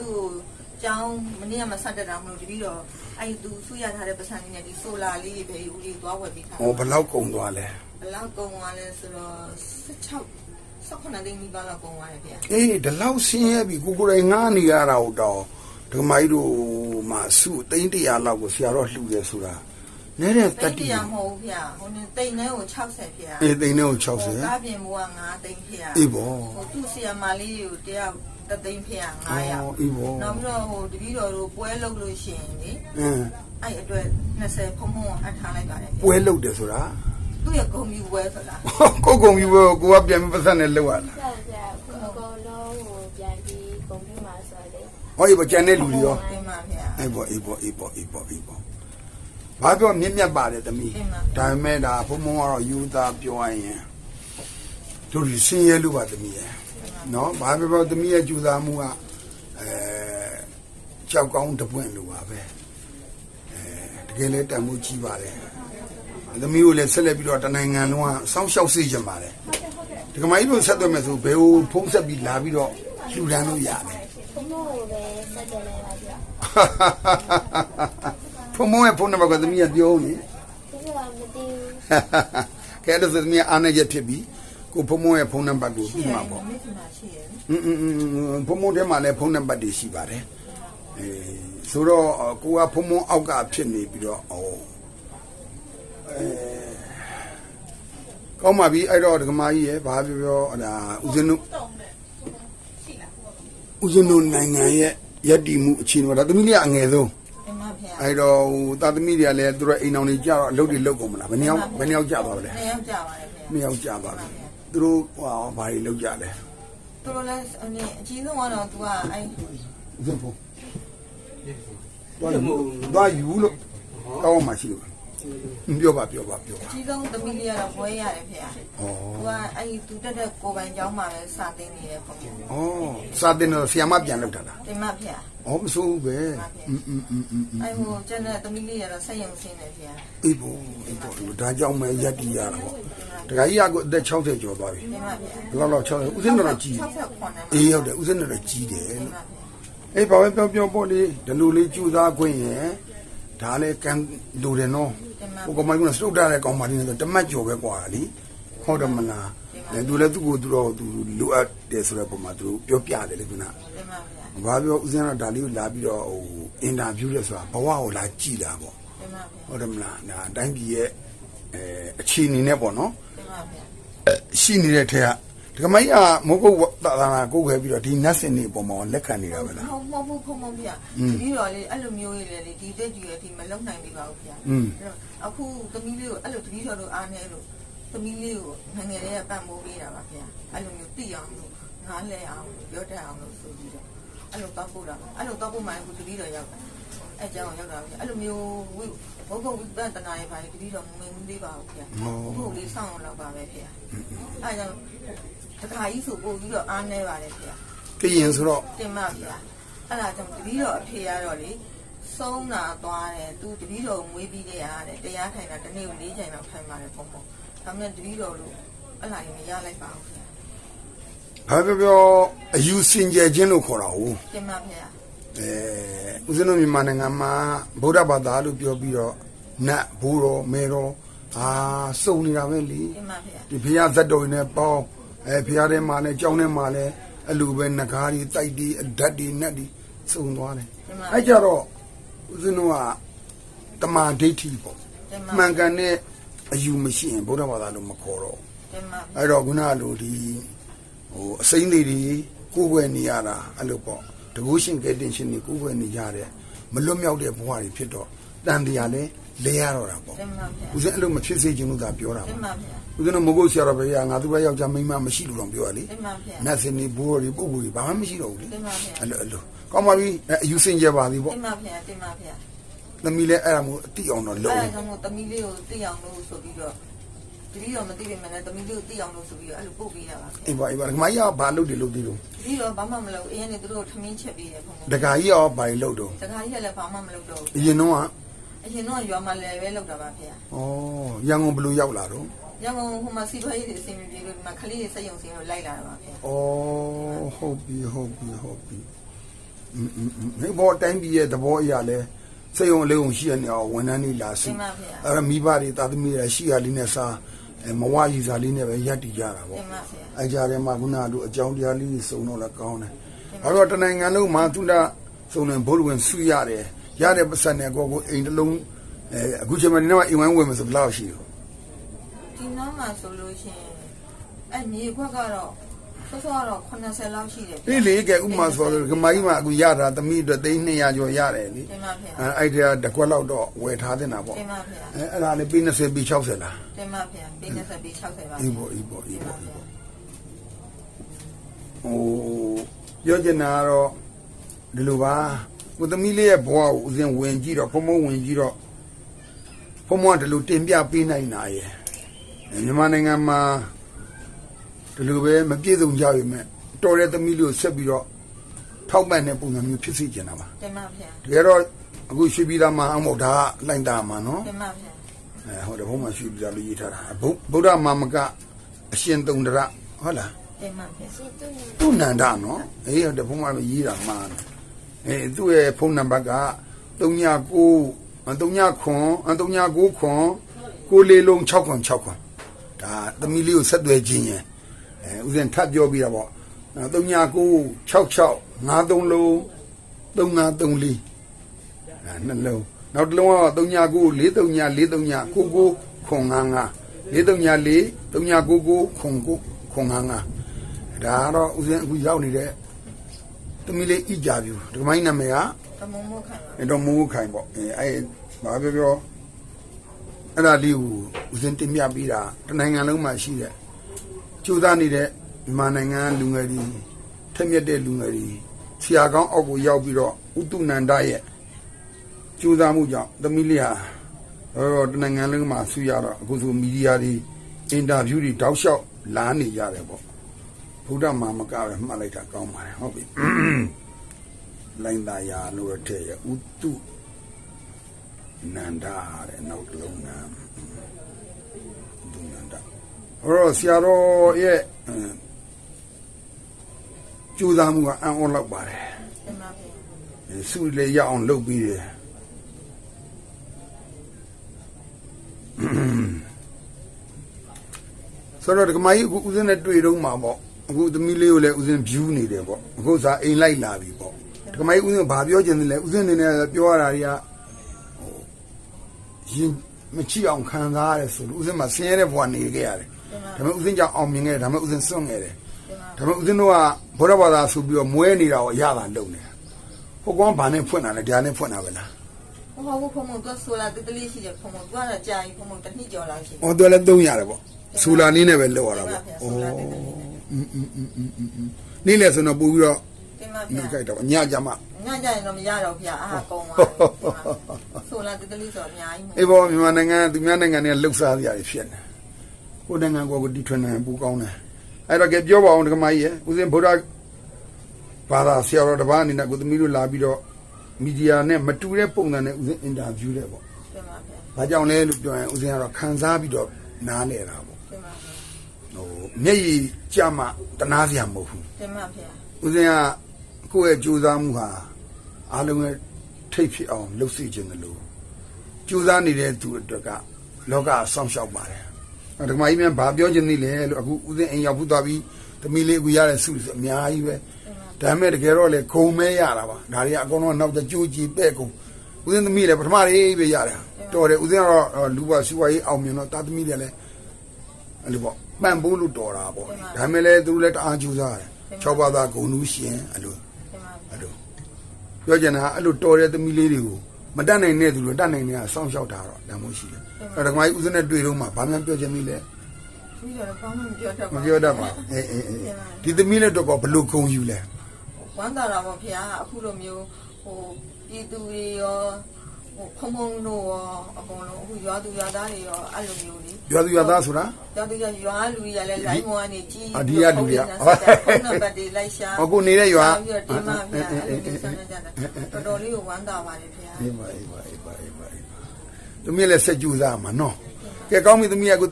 သူ့ကိုကျောင်းမနေ့ကမှဆက်တက်တာမလို့တပီတော့အဲ့သူဆူရထားတဲ့ပတ်စံလေးနဲ့ဒီဆိုလာလေးတွေပဲဦးလေးသွားဝယ်ပေးထားဟောဘယ်လောက်ကုန်သွားလဲဘယ်လောက်ကုန်သွားလဲဆိုတော့16 18သိန်းနီးပါးလောက်ကုန်သွားတယ်ဗျာအေးဒီလောက်ဆင်းရဲပြီကိုကိုယ်တိုင်ငားနေရတာဟုတ်တော့ဒကမကြီးတို့မှာစုသိန်း100လောက်ကိုဆရာတော်လှူတယ်ဆိုတာနဲတဲ့တတိတ္တိတ်ရမဟုတ်ဘူးဗျာဟိုနေတိတ်နှဲကို60ဗျာအေးသိန်းနဲ့ကိုဟို60ကားပြင်မိုးက9သိန်းဗျာအေးပေါ့ဟိုသူ့ဆီယမလေးကိုတရား တသိန်းဗျာအော်900အေးပေါ့နောက်ပြီးတော့ဟိုတပီတော်တို့ပွဲလုပ်လို့ရှိရင်လေအင်းအဲ့အတွက်20ဖုံဖုံအပ်ထားလိုက်ပါတယ်ဗျာပွဲလုတ်တယ်ဆိုတာသူ့ရဲ့ဂုံယူပွဲဆိုတာကိုကုံပြီးကိုကပြန်ပြီးပတ်သက်နဲ့လောက်ရတာကြောက်ကြခုအကောင်လုံးကိုပြန်ပြီးဂုံပြမှာဆိုတယ်ဟောဒီပကြံတဲ့လူတွေရောတင်ပါဗျာအေးပေါ့အေးပေါ့အေးပေါ့အေးပေါ့အေးပေါ့ဘာပြောမြင့်မြတ်ပါတယ်သမီးတင်ပါဒါပေမဲ့ဒါဘုံဘုံကတော့ယူသားပြောရရင် တို့ဒီဆင်းရဲလို့ပါသမီးရဲ့နော်ဘာပြောပြောသမီးရဲ့ကြူသားမှုကအဲကြောက်ကောင်းတပွင့်လို့ပါပဲအဲတကယ်လဲတန်မှုကြီးပါတယ်သမီးကိုလည်းဆက်လက်ပြီးတော့တနိုင်ငံလုံးကစောင့်ရှောက်စေချင်ပါတယ်ဒီကမကြီးတို့ဆက်သွယ်မယ်ဆိုဘယ်ကိုဖုံးဆက်ပြီးလာပြီးတော့လှူဒန်းလို့ရတယ်ဘုံမို့ကိုပဲဆက်တယ်လိုက်ပါကြဖုံမုံရဲ့ဖုန်းနံပါတ်ကသမီးကပြောနေဒီကမသိဘူးကဲအဲ့ဒါဆိုသမီးအားနေချက်ဖြစ်ပြီ ကိုဖုံမုံရဲ့ဖုန်းနံပါတ်ကို ရှိ ပြီး ရ မှာ ယ် ပေါ့ မိခင်မရှိရယ် อืมอืมอืมဖုံမုံထဲမှာလည်းဖုန်းနံပါတ်တွေရှိပါတယ်အဲဆိုတော့ကိုကဖုံမုံအောက်ကဖြစ်နေပြီးတော့ဩအဲကောင်းပါပြီအဲ့တော့ဒကမာကြီးရဲ့ဘာပြောပြောဟဒါဦးဇင်းတို့ဦးဇင်းတို့နိုင်ငံရဲ့ယက်တီမှုအခြေအနေမှာဒါသမီးလေးကအငယ်ဆုံး တင်ပါဗျာ အဲ့တော့ဟိုတာသမီတွေကလည်းသူတို့အိမ်အောင်တွေကြတော့အလုပ်တွေလုပ်ကုန်မလားဘယ်နှစ်ယောက်ဘယ်နှစ်ယောက်ကြသွားပါလဲ နေရောက်ကြပါတယ်ဗျာ နှစ်ယောက်ကြသွားပြီ သူတို့ဟိုဟာဘာတွေလုပ်ကြလဲသူတို့လည်းအနေအကြီးဆုံးကတော့ तू ကအဲ့ဦးဇင်းဖို့သွားယူသွားယူလို့ကောင်းမှရှိလို့ ပြောပါပြောပါပြောပါ အကြီးဆုံးသမီးလေးကတော့ဘွဲရတယ်ဗျာ ဩ သူကအဲ့ဒီသူတက်တဲ့ကိုပိုင်ကျောင်းမှာပဲစာသင်နေတယ်ပေါ့တင် ဩစာတင်တော့ဆီယမပြန်လောက်တာလား ပါဗျာ ဩမဆိုးဘူးပဲอืมอืมอืมอืม အဲ့ဟိုကျန်တဲ့သမီးလေးကတော့ဆက်ယုံစင်းတယ်ဗျာ အေးပေါ့အေးပေါ့ဒါကြောင့်မဲရက်တီရတာပေါ့တခါကြီးကကိုအသက်60ကျော်သွားပြီ တင်ပါဗျာ ဘယ်လောက်လောက်60ဦးဇင်းတော်ကြီး 68နဲ့ အေးဟုတ်တယ်ဦးဇင်းတော်ကြီးတယ် တင် လို့ ပါဗျာ အေးဘာပဲပြောပြောပေါ့လေဒီလိုလေးကြူသားခွင့်ရဲ့ ဒါလည်းကံလိုတယ်နော်ဟိုကမိုင်းကစတုတ်တာလည်းကောင်းပါလိမ့်မယ်တမတ်ကျော်ပဲကွာလीဟုတ်တယ်မလားလေသူလည်းသူ့ကိုသူတော့သူလိုအပ်တယ်ဆိုတဲ့ပုံမှာသူတို့ပြောပြတယ်လေကွနာဘာပြောဦးဇင်းတော့ဒါလေးကိုလာပြီးတော့ဟိုအင်တာဗျူးလဲဆိုတာဘဝကိုလာကြည်တာပေါ့ဟုတ်တယ်မလားဒါအတိုင်းပြည်ရဲ့အဲအခြေအနေနဲ့ပေါ့နော်ရှိနေတဲ့ထက်က ဒီကမကြီးကမဟုတ်ကုတ်သာသနာကိုယ်ခဲပြီးတော့ဒီနတ်စင်တွေပုံမှာလက်ခံနေတာပဲလားဟုတ်မဟုတ်ဘူးဖုံဖုံဗျာဒီတော့လေအဲ့လိုမျိုးကြီးလေဒီတက်ကြီးရဲ့ဒီမလုံနိုင်ပြီပါဘူးဗျာအခုသမီးလေးကိုအဲ့လိုတတိတော်တို့အားနေလို့သမီးလေးကိုငငယ်လေးကပတ်မိုးပေးတာပါဗျာအဲ့လိုမျိုးသိအောင်လို့ငားလဲအောင်ပြောတတ်အောင်လို့ဆိုပြီးတော့အဲ့လိုတောက်ပို့တာအဲ့လိုတောက်ပို့မှအခုတတိတော်ရောက်တာ အဲ့ကြောင်ရောက်တာဗျာအဲ့လိုမျိုးဝိဘုဂုတ်ဝိပဿနာရေးပါလေတတိတော်မင်းသေးပါဘူးဗျာဘုဂုတ်လေးစောင့်အောင်လောက်ပါပဲဗျာအဲ့ကြောင့်တခါကြီးဆိုပို့ပြီးတော့အားနေပါတယ်ဗျာကရင်ဆိုတော့တင်ပါဗျာအဲ့ဒါကြောင့်တပီးတော်အဖေရတော့လေဆုံးတာသွားတယ်သူတပီးတော်မွေးပြီးတဲ့အားတဲ့တရားထိုင်တာတစ်နေ့ကို၄ချိန်လောက်ထိုင်ပါတယ်ပုံပုံဒါမှမဟုတ်တပီးတော်လို့အဲ့လာရင်မရလိုက်ပါဘူးဗျာဘာပြောပြောအယူစင်ကြယ်ခြင်းလို့ခေါ်တာဟုတ်တင်ပါဗျာ အဲဦးဇင်းတို့မြန်မာနိုင်ငံမှာဗုဒ္ဓဘာသာလို့ပြောပြီးတော့နတ်ဘိုးတော်မေတော်အာစုံနေတာပဲလေတင်ပါဗျာဒီဖရာဇတ်တော်တွေနဲ့ပေါင်းအဲဖရာထဲမှာလည်းကြောင်းထဲမှာလည်းအလူပဲငကားတွေတိုက်တွေဓာတ်တွေနတ်တွေစုံသွားတယ်အဲကြတော့ဦးဇင်းတို့ကတမာဒိဋ္ဌိပေါ့တင်ပါမှန်ကန်တဲ့အယူမရှိရင်ဗုဒ္ဓဘာသာလို့မခေါ်တော့တင်ပါအဲ့တော့ခုနကလိုဒီဟိုအစိမ့်လေးတွေကိုယ်ွယ်နေရတာအဲ့လိုပေါ့ တကူရှင်ကဲတင်ရှင်တွေကိုယ်ွယ်နေကြတယ်မလွတ်မြောက်တဲ့ဘဝတွေဖြစ်တော့တန်တရားလဲလဲရတော့တာပေါ့တင်ပါဗျာဦးဇင်းအဲ့လိုမဖြစ်စေချင်လို့သာပြောတာတင်ပေါ့ပါဗျာဦးဇင်းတို့မဟုတ်ဆရာတော်ဘုရားငါသူပဲယောက်ျားမိန်းမမရှိလို့တော့ပြောရလေတင်ပါဗျာနတ်စင်နေဘိုးတွေပုဂ္ဂိုလ်တွေဘာမှမရှိတော့ဘူးလေတင်ပါဗျာအဲ့လိုအဲ့လိုကောင်းပါပြီအဲ့အယူစင်ကြပါသည်ပေါ့တင်ပါဗျာတင်ပါဗျာသမီးလဲအဲ့ဒါမျိုးအတိအောင်တော့အဲ့လုပ်ဒါကြောင့်မို့တမီးလေးကိုသိအောင်လို့ဆိုပြီးတော့ တတိတော့မသိပေမဲ့လည်းသမီးလေးကိုသိအောင်လို့ဆိုပြီးတော့အဲ့လိုပို့ပေးရပါဘူးအေးပါအေးပါဒကာကြီးကဘာလုပ်တယ်လို့ပြီးတော့တတိတော့ဘာမှမလုပ်အရင်ကသူတို့ထမင်းချက်ပေးတယ်ခေါင်းဒကာကြီးကဘာလုပ်တော့ဒကာကြီးကလည်းဘာမှမလုပ်တော့ဘူးအရင်တော့ကအရင်တော့ရွာမှာလည်းပဲလုပ်တာပါဖေ။ဩရန်ကုန်ဘယ်လိုရောက်လာတော့ရန်ကုန်ဟိုမှာစီပွားရေးတွေအဆင်ပြေလို့ဒီမှာခလေးတွေစက်ရုံစင်းလို့လိုက်လာတာပါဖေ။ဩဟုတ်ပြီဟုတ်ပြီဟုတ်ပြီ။အင်းအင်းအင်းဘောတိုင်းပြည်ရဲ့သဘောအရာလဲစက်ရုံလေးုံရှိရနေအောင်ဝန်ထမ်းတွေလာစီ။အဲ့ဒါမိဘတွေတာသမီတွေရှိရလေးနဲ့စား အဲမဝရီစားလေးနဲ့ပဲရပ်တည်ကြတာပေါ့တင်ပါဗျာအဲကြားထဲမှာခုနကတို့အကြောင်းတရားလေးတွေစုံတော့လည်းကောင်းတယ်အဲ့တော့တနိုင်ငံလုံးမှာသူလာစုံတယ်ဘိုးလူဝင်စုရတယ်ရတဲ့ပတ်စံနဲ့ကိုကိုအိမ်တစ်လုံးအဲအခုချိန်မှာနေတော့အိမ်ဝိုင်းဝင်မဆိုဘယ်လောက်ရှိတော့ဒီနောက်မှာဆိုလို့ရှိရင်အဲ့မြေခွက်ကတော့ ဆော့ဆော့ကတော့80လောက်ရှိတယ်ဒီလေကဲဥမာဆိုတော့ကမိုင်းမှာအခုရတာသမီးအတွက်သိန်း200ကျော်ရတယ်လေတင်ပါဗျာအဲအဲ့ဒါတကွက်လောက်တော့ဝယ်ထားတင်တာပေါ့တင်ပါဗျာအဲအဲ့ဒါလေးပြီး20ပြီး60လားတင်ပါဗျာပေးနေဆက်ပြီး60ပါအေးပေါ့အေးပေါ့အေးပေါ့အေးပေါ့ဟိုပြောချင်တာကတော့ဒီလိုပါကိုသမီးလေးရဲ့ဘဝကိုဦးစင်ဝင်ကြည့်တော့ဖုံဖုံဝင်ကြည့်တော့ဖုံဖုံကဒီလိုတင်ပြပေးနိုင်တာရဲ့အဲမြန်မာနိုင်ငံမှာ ဒီလိုပဲမပြည့်စုံကြပြီမဲ့တော်တဲ့သမီးလေးကိုဆက်ပြီးတော့ထောက်ပံ့တဲ့ပုံစံမျိုးဖြစ်စေချင်တာပါတင်ပါဗျာတကယ်တော့အခုရွှေပြည်သားမှာအမောက်ဒါကလိုင်းတာမှာနော်တင်ပါဗျာအဲဟုတ်တယ်ဘုံမှာရွှေပြည်သားလို့ရေးထားတာဘုဗုဒ္ဓမာမကအရှင်သုံးတရဟုတ်လားတင်ပါဗျာစီတုနေသူ့နန္ဒနော်အေးဟုတ်တယ်ဘုံမှာပဲရေးတာမှားတယ်အဲသူ့ရဲ့ဖုန်းနံပါတ်က39 39ခွန်39ခွန်ကိုလေးလုံး6ခွန်6ခွန်ဒါသမီးလေးကိုဆက်သွယ်ခြင်းရင် အဲဦးဇင်ထပ်ပြောပြီးတာပေါ့39 66 53လုံး3534အဲနှလုံးနောက်တစ်လုံးက39 43 43 99ခွန်55 43 43 39 99ခွန်55ဒါကတော့ဦးဇင်းအခုရောက်နေတဲ့သမီးလေးဣကြပြူဒီမိုင်းနာမည်ကတမုံမို့ခံပါအဲတော့မိုးခိုင်ပေါ့အဲအဲဘာပြောပြောအဲ့ဒါလေးကိုဦးဇင်းတင်ပြပေးတာတနိုင်ငံလုံးမှာရှိတဲ့ ကျူသားနေတဲ့မြန်မာနိုင်ငံလူငယ်တွေထက်မြက်တဲ့လူငယ်တွေဆရာကောင်းအောက်ကိုရောက်ပြီးတော့ဥတုနန္ဒရဲ့ကျူသားမှုကြောင့်သမီးလေးဟာတော့တနိုင်ငံလုံးမှာဆူရတော့အခုဆိုမီဒီယာတွေအင်တာဗျူးတွေတောက်လျှောက်လာနေကြတယ်ပေါ့ဘုဒ္ဓမာမကပဲမှတ်လိုက်တာကောင်းပါတယ်ဟုတ်ပြီလိုင်းသားယာလို့ထည့်ရဥတုနန္ဒာတဲ့နောက်တစ်လုံးနာဥတုနန္ဒာ ဟောဆရာတော်ရဲ့အင်းကြိုးစားမှုကအံ့ဩလောက်ပါတယ်တင်ပါဗျာစုလေးရအောင်လုပ်ပြီးတယ်ဆိုတော့ဒီကမကြီးအခုဦးစင်းနဲ့တွေ့တော့မှာပေါ့အခုသမီးလေးကိုလည်းဦးစင်း view နေတယ်ပေါ့အခုစားအိမ်လိုက်လာပြီပေါ့ဒီကမကြီးဦးစင်းဘာပြောချင်တယ်လဲဦးစင်းနေနဲ့ပြောရတာတွေကဟိုရင်မချီအောင်ခံစားရတယ်ဆိုလို့ဦးစင်းမှာဆင်းရဲတဲ့ဘဝနေခဲ့ရတယ် ဒါပေမဲ့ဥစဉ်ကြောင့်အောင်မြင်ခဲ့တယ်ဒါပေမဲ့ဥစဉ်စွန့်ခဲ့တယ်ဒါပေမဲ့ဥစဉ်တို့ကဘောရဘာသာဆိုပြီးတော့မွဲနေတာကိုအရသာလုပ်နေတာဟိုကောင်ကဘာနဲ့ဖွင့်တာလဲဒါနဲ့ဖွင့်တာပဲလားဟောဘူးဖုံမတော့ဆိုလာတတိရှိတယ်ဖုံမကလည်းကြာပြီဖုံမတနှစ်ကျော်လာရှိတယ်။အော်တော်လည်းသုံးရတယ်ပေါ့။ဆိုလာနည်းနဲ့ပဲလောက်ရတာပေါ့။အော်။နေ့လေဆိုတော့ပို့ပြီးတော့တင်ပါဗျာ။ညကြိုက်တော့ညကြမှာ။ညကြရင်တော့မရတော့ဗျာ။အာကုံပါ။ဆိုလာတတိဆိုအများကြီး။အေးပေါ့မြန်မာနိုင်ငံသူများနိုင်ငံတွေကလှုပ်ရှားကြရဖြစ်နေ။ ကိုယ်နိုင်ငံကိုကိုတီထွင်နေပူကောင်းတယ်။အဲ့တော့ကပြောပါအောင်ဒကမကြီးရဲ့ဦးဇင်းဗုဒ္ဓဘာသာဆရာတော်တစ်ပါးအနေနဲ့ကိုသမီးတို့လာပြီးတော့မီဒီယာနဲ့မတူတဲ့ပုံစံနဲ့ဦးဇင်းအင်တာဗျူးတယ်ပေါ့တင်ပါဗျာ။ဘာကြောင့်လဲလို့ပြောရင်ဦးဇင်းကတော့ခံစားပြီးတော့နားလဲတာပေါ့တင်ပါဗျာ။ဟိုမျက်ရည်ကြမှာတနာစရာမဟုတ်ဘူးတင်ပါဗျာ။ဦးဇင်းကကိုယ့်ရဲ့ကြိုးစားမှုဟာအားလုံးရဲ့ထိတ်ဖြစ်အောင်လုပ်စီခြင်းတယ်လို့ကြိုးစားနေတဲ့သူအတွက်ကလောကဆောင်းလျှောက်ပါတယ်။ အဲဒါကမှကြီးမြန်ဘာပြောခြင်းသိလဲလို့အခုဦးဇင်းအိမ်ရောက်ဖူးသွားပြီးသမီးလေးအခုရတဲ့ဆုဆိုအများကြီးပဲ။ဒါပေမဲ့တကယ်တော့လေဂုံမဲရတာပါ။ဒါတွေကအကုန်လုံးနောက်ကျကြိုးကြည့်ပဲ့ကုန်။ဦးဇင်းသမီးလည်းပထမလေးပဲရတယ်။တော်တယ်ဦးဇင်းကတော့လူပါစီဝါရေးအောင်မြင်တော့တာသမီးတွေလည်းအဲ့လိုပေါ့ပန့်ပိုးလို့တော်တာပေါ့ဒါပေမဲ့လည်းသူတို့လည်းတအားကြိုးစားတယ်၆ပါးသားဂုံလူရှင်အဲ့လိုတင်ပါအဲ့လိုပြောချင်တာအဲ့လိုတော်တဲ့သမီးလေးတွေကို မတတ်နိုင်တဲ့သူတွေတတ်နိုင်တဲ့ကစောင့်ရှောက်တာတော့ဒါမှမရှိတယ်အဲ့ဒါကမှဦးစင်းနဲ့တွေ့တော့မှဘာမှပြောချင်မိလဲပြီးတော့ကောင်းမှမပြောတတ်မပါပြောတတ်ပါအေးအေးအေးဒီသမီးလေးတော့ကဘလို့ဂုံယူလဲဝမ်းသာတာပေါ့ဖေဟာအခုလိုမျိုးဟိုပြည်သူတွေရောဟိုဖုံဖုံတို့ရောအကုန်လုံးအခု ရွာသူရွာသားတွေရောအဲ့လိုမျိုးလေရွာသူရွာသားဆိုတာရွာသူရွာလူကြီးကလည်း line မောကနေကြီးအဒီကလူတွေကဖုန်းနံပါတ်တွေလိုက်ရှာအခုနေတဲ့ရွာပြီးတော့တင်ပါဗျာအဲ့လိုမျိုးဆက်နေကြတာတော်တော်လေးကိုဝမ်းသာပါတယ်ဖေဟာအေးပါအေးပါအေးပါအေးပါအေးပါသမီးလည်းဆက်ကြိုးစားမှာနော်ကဲကောင်းပြီသမီးကကို